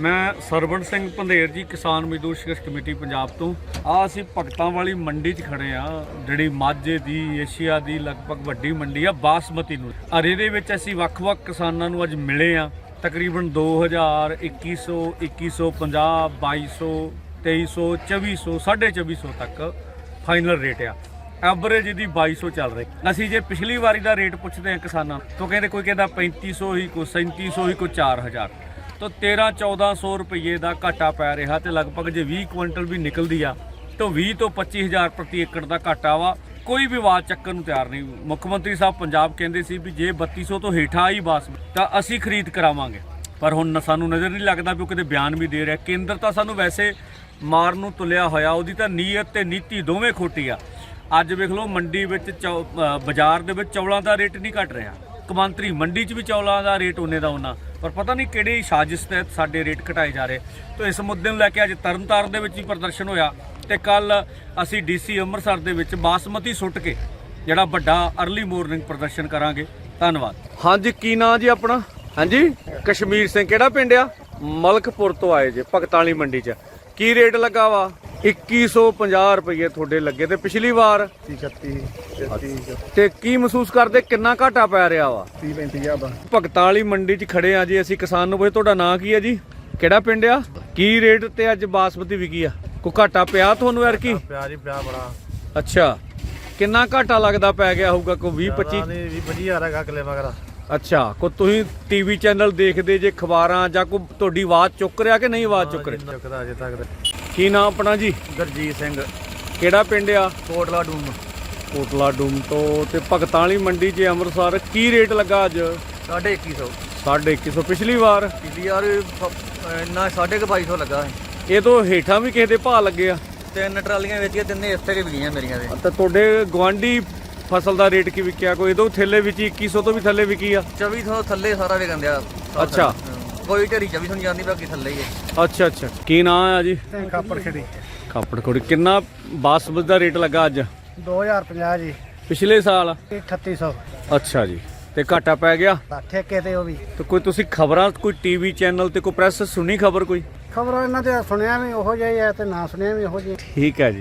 ਮੈਂ ਸਰਵਣ ਸਿੰਘ ਪੰਧੇਰ ਜੀ, ਕਿਸਾਨ ਮਜ਼ਦੂਰ ਸੰਘਰਸ਼ ਕਮੇਟੀ ਪੰਜਾਬ ਤੋਂ। ਆ ਅਸੀਂ ਭਗਤਾਂ ਵਾਲੀ ਮੰਡੀ 'ਚ ਖੜੇ ਆ। ਜਿਹੜੀ ਮਾਝੇ ਦੀ, ਏਸ਼ੀਆ ਦੀ ਲਗਭਗ ਵੱਡੀ ਮੰਡੀ ਆ, ਬਾਸਮਤੀ ਨੂੰ। ਔਰ ਇਹਦੇ ਵਿੱਚ ਅਸੀਂ ਵੱਖ-ਵੱਖ ਕਿਸਾਨਾਂ ਨੂੰ ਅੱਜ ਮਿਲੇ ਆ। ਤਕਰੀਬਨ 2000 2100 2150 2200 2300 2400 2450 ਤੱਕ ਫਾਈਨਲ ਰੇਟ ਆ। ਐਵਰੇਜ ਇਹਦੀ 2200 ਚੱਲ ਰਹੀ। ਅਸੀਂ ਜੇ ਪਿਛਲੀ ਵਾਰੀ ਦਾ ਰੇਟ ਪੁੱਛਦੇ ਹਾਂ ਕਿਸਾਨਾਂ ਤੋਂ, ਕਹਿੰਦੇ ਕੋਈ ਕਹਿੰਦਾ 3500 ਹੀ, ਕੋਈ 3700 ਹੀ, ਕੋਈ 4000 ਤਾਂ 13 1400 ਰੁਪਏ ਦਾ ਘਾਟਾ ਪੈ ਰਿਹਾ ਤੇ ਲਗਭਗ ਜੇ 20 ਕੁਇੰਟਲ ਵੀ ਨਿਕਲਦੀ ਆ, ਤਾਂ 20 ਤੋਂ 25000 ਪ੍ਰਤੀ ਏਕੜ ਦਾ ਘਾਟਾ ਵਾ। ਕੋਈ ਵੀ ਆਵਾਜ਼ ਚੱਕਣ ਨੂੰ ਤਿਆਰ ਨਹੀਂ। ਮੁੱਖ ਮੰਤਰੀ ਸਾਹਿਬ ਪੰਜਾਬ ਕਹਿੰਦੇ ਸੀ ਵੀ ਜੇ 3200 ਤੋਂ ਹੇਠਾਂ ਆਈ ਬਾਸ, ਤਾਂ ਅਸੀਂ ਖਰੀਦ ਕਰਾਵਾਂਗੇ। ਪਰ ਹੁਣ ਸਾਨੂੰ ਨਜ਼ਰ ਨਹੀਂ ਲੱਗਦਾ ਵੀ ਉਹ ਕਿਤੇ ਬਿਆਨ ਵੀ ਦੇ ਰਿਹਾ। ਕੇਂਦਰ ਤਾਂ ਸਾਨੂੰ ਵੈਸੇ ਮਾਰ ਨੂੰ ਤੁਲਿਆ ਹੋਇਆ, ਉਹਦੀ ਤਾਂ ਨੀਅਤ ਤੇ ਨੀਤੀ ਦੋਵੇਂ ਖੋਟੀ ਆ। ਅੱਜ ਵੇਖ ਲਓ ਮੰਡੀ ਵਿੱਚ ਚੌ- ਬਾਜ਼ਾਰ ਦੇ ਵਿੱਚ ਚੌਲਾਂ ਦਾ ਰੇਟ ਨਹੀਂ ਘਟ ਰਿਹਾ। ਕਮਾਂਤਰੀ ਮੰਡੀ 'ਚ ਵੀ ਚੌਲਾਂ ਦਾ ਰੇਟ ਉਹਨੇ ਦਾ ਉਹਨਾਂ ਪਰ ਪਤਾ ਨਹੀਂ ਕਿਹੜੀ ਸਾਜ਼ਿਸ਼ ਤਹਿਤ ਸਾਡੇ ਰੇਟ ਘਟਾਏ ਜਾ ਰਹੇ। ਤਾਂ ਇਸ ਮੁੱਦੇ ਨੂੰ ਲੈ ਕੇ ਅੱਜ ਤਰਨਤਾਰਨ ਦੇ ਵਿੱਚ ਹੀ ਪ੍ਰਦਰਸ਼ਨ ਹੋਇਆ ਤੇ ਕੱਲ ਅਸੀਂ ਡੀਸੀ ਅੰਮ੍ਰਿਤਸਰ ਦੇ ਵਿੱਚ ਬਾਸਮਤੀ ਸੁੱਟ ਕੇ ਜਿਹੜਾ ਵੱਡਾ ਅਰਲੀ ਮਾਰਨਿੰਗ ਪ੍ਰਦਰਸ਼ਨ ਕਰਾਂਗੇ। ਧੰਨਵਾਦ। ਹਾਂਜੀ, ਕੀ ਨਾਂ ਜੀ ਆਪਣਾ? ਹਾਂਜੀ? ਕਸ਼ਮੀਰ ਸਿੰਘ ਕਿਹੜਾ ਪਿੰਡ ਆ? ਮਲਕਪੁਰ ਤੋਂ ਆਏ ਜੇ ਭਗਤਾਂ ਵਾਲੀ ਮੰਡੀ 'ਚ। ਕੀ ਰੇਟ ਲੱਗਾ ਵਾ? 2150 ਰੁਪਏ ਤੁਹਾਡੇ ਲੱਗੇ ਤੇ ਪਿਛਲੀ ਵਾਰ 31 33 ਤੇ ਕੀ ਮਹਿਸੂਸ ਕਰਦੇ? ਕਿੰਨਾ ਘਾਟਾ ਪੈ ਰਿਹਾ ਵਾ? 30 35 ਆ ਬਾ ਭਗਤਾਂ ਵਾਲੀ ਮੰਡੀ 'ਚ ਖੜੇ ਆ ਜੀ ਅਸੀਂ ਕਿਸਾਨ ਨੂੰ। ਪੁੱਛ ਤੁਹਾਡਾ ਨਾਂ ਕੀ ਹੈ ਜੀ? ਕਿਹੜਾ ਪਿੰਡ ਆ? ਕੀ ਰੇਟ ਤੇ ਅੱਜ ਬਾਸਮਤੀ ਵਿਕੀ ਆ? ਕੋ ਘਾਟਾ ਪਿਆ ਤੁਹਾਨੂੰ ਯਾਰ ਕੀ? ਪਿਆਰ ਹੀ ਪਿਆ ਬੜਾ। ਅੱਛਾ। ਕਿੰਨਾ ਘਾਟਾ ਲੱਗਦਾ ਪੈ ਗਿਆ ਹੋਊਗਾ? ਕੋ 20 25 ਨਹੀਂ 20 25 ਹਜ਼ਾਰ ਹੈਗਾ ਅਗਲੇ ਮਗਰ। ਅੱਛਾ। ਕੋ ਤੁਸੀਂ ਟੀਵੀ ਚੈਨਲ ਦੇਖਦੇ ਜੇ ਖਬਰਾਂ ਜਾਂ ਕੋ ਤੁਹਾਡੀ ਆਵਾਜ਼ ਚੁੱਕ ਰਿਹਾ ਕਿ ਨਹੀਂ ਆਵਾਜ਼ ਚੁੱਕ ਰਿਹਾ? ਚੁੱਕਦਾ ਅਜੇ ਤੱਕ ਕੀ ਨਾਮ ਆਪਣਾ ਜੀ? ਗਰਜੀਤ ਸਿੰਘ। ਕਿਹੜਾ ਪਿੰਡ ਆ? ਕੋਟਲਾ ਡੂਮ। ਕੋਟਲਾ ਡੂਮ ਤੋਂ ਤੇ ਭਗਤਾਂ ਵਾਲੀ ਮੰਡੀ 'ਚ ਅੰਮ੍ਰਿਤਸਰ ਕੀ ਰੇਟ ਲੱਗਾ ਅੱਜ? 2150 2150 ਪਿਛਲੀ ਵਾਰ? ਪਿਛਲੀ ਯਾਰ ਇੰਨਾ 2250 ਲੱਗਾ ਇਹ ਤੋਂ ਹੇਠਾਂ ਵੀ ਕਿਸੇ ਦੇ ਭਾਅ ਲੱਗੇ ਆ? ਤਿੰਨ ਟਰਾਲੀਆਂ ਵੇਚੀਆਂ ਤਿੰਨੇ ਇਸ ਤੇ ਵਿਕੀਆਂ ਮੇਰੀਆਂ ਦੇ। ਤਾਂ ਤੁਹਾਡੇ ਗਵਾਂਢੀ ਫਸਲ ਦਾ ਰੇਟ ਕੀ ਵਿਕਿਆ? ਕੋਈ ਇਹਦੋਂ ਥੱਲੇ ਵਿੱਚ ਹੀ 2100 ਤੋਂ ਵੀ ਥੱਲੇ ਵਿਕੀ ਆ? 2400 ਥੱਲੇ ਸਾਰਾ ਵਿਕਣ ਦਿਆ। ਅੱਛਾ। ਕੋਈ ਢੇਰੀ 2400 ਨਹੀਂ ਜਾਂਦੀ ਬਾਕੀ ਥੱਲੇ ਹੀ ਹੈ। ਅੱਛਾ ਅੱਛਾ। ਕੀ ਨਾਂ ਆ ਜੀ? ਕਾਪਰ ਖੜੀ। ਖਾਪੜ ਖੋੜੀ। ਕਿੰਨਾ ਬਾਸਮਤੀ ਦਾ ਰੇਟ ਲੱਗਾ ਅੱਜ? 2050 ਜੀ। ਪਿਛਲੇ ਸਾਲ? 3800 ਅੱਛਾ ਜੀ। ਤੇ ਘਾਟਾ ਪੈ ਗਿਆ? ਠੇਕੇ ਤੇ ਉਹ ਵੀ। ਤੇ ਕੋਈ ਤੁਸੀਂ ਖਬਰਾਂ ਕੋਈ ਟੀਵੀ ਚੈਨਲ ਤੇ ਕੋਈ ਪ੍ਰੈਸ ਸੁਣੀ ਖਬਰ ਕੋਈ? ਖਬਰ ਇਹਨਾਂ ਤੇ ਸੁਣਿਆ ਵੀ ਉਹੋ ਜਿਹਾ ਹੀ ਹੈ ਤੇ ਨਾ ਸੁਣਿਆ ਵੀ ਉਹੋ ਜਿਹਾ। ਠੀਕ ਹੈ ਜੀ।